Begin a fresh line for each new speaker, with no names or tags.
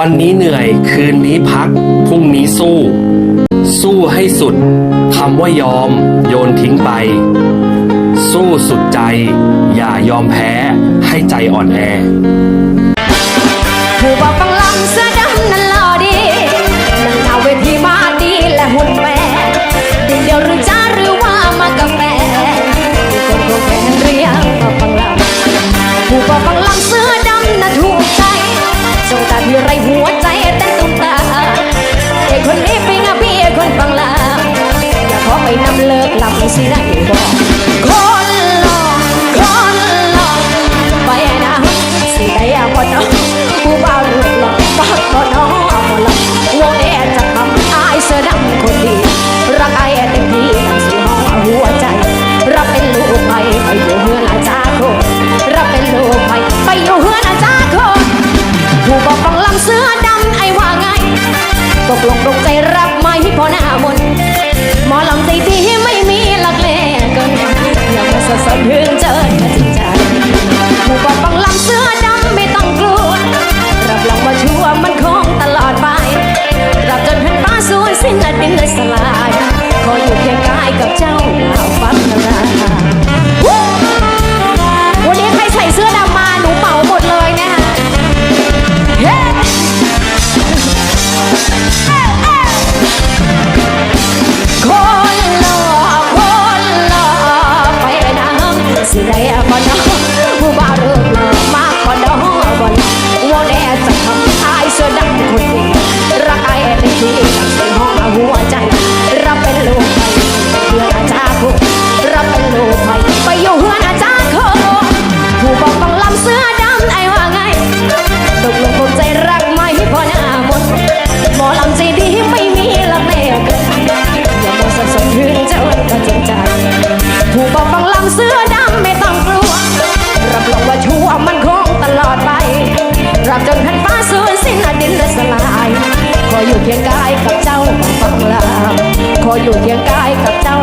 วันนี้เหนื่อยคืนนี้พัก พรุ่งนี้สู้ สู้ให้สุดคำว่ายอม โยนทิ้งไป สู้สุดใจ อย่ายอมแพ้ให้ใจอ่อนแอ
สิได้บอกคนหล่อคนหล่อไปนะสิได้อะพอน้องผู้บ่าวรูปหล่อปักก็น้องบ่หล่อวงแอจะทำอายเสื้อดำคนดีรักไอายเต็มที่ทั้งสีห้องหัวใจ รับเป็นลูกไปไปอยู่เฮือนอาจารย์โครับเป็นลูกไปไปอยู่เฮือนอาจารย์โคผู้บอกฟังลำเสื้อดำไอ้ว่าไงตกลงตกใจรักไหมพอหน้ามนหมอลำใจดี ขออยู่เคียงกายกับเจ้า บอกฟังลำเสื้อดำไม่ต้องกลัว รับรองว่าชั่วมันคงตลอดไป รับจนแผ่นฟ้าสูญสิ้นดินและสลาย ขออยู่เคียงกายกับเจ้าฟังลาขออยู่เคียงกายกับเจ้า